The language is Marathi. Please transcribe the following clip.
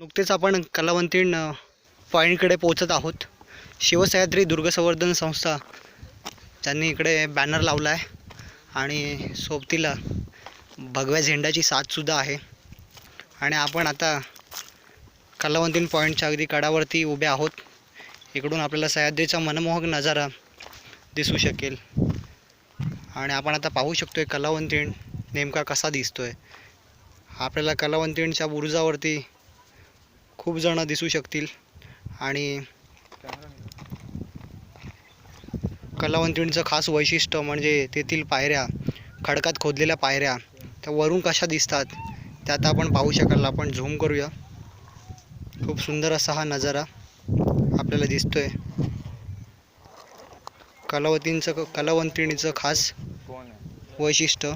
नुकतेच आपण कलावंतीण पॉईंटकडे पोहोचत आहोत. शिवसह्याद्री दुर्गसंवर्धन संस्था त्यांनी इकडे बॅनर लावला आहे आणि सोबतीला भगव्या झेंड्याची साथसुद्धा आहे. आणि आपण आता कलावंतीन पॉईंटच्या अगदी कडावरती उभे आहोत. इकडून आपल्याला सह्याद्रीचा मनमोहक नजारा दिसू शकेल. आणि आपण आता पाहू शकतो आहे कलावंतीण नेमका कसा दिसतो आहे आपल्याला कलावंतीणच्या बुरुजावरती खूप जण दिसू शकतील. आणि कलावंतीचं खास वैशिष्ट्य म्हणजे तेथील पायऱ्या खडकात खोदलेल्या पायऱ्या त्या वरून कशा दिसतात त्या आता आपण पाहू शकाल. आपण झूम करूया. खूप सुंदर असा हा नजारा आपल्याला दिसतोय. कलावतींचं कलावंतिणीचं खास वैशिष्ट्य.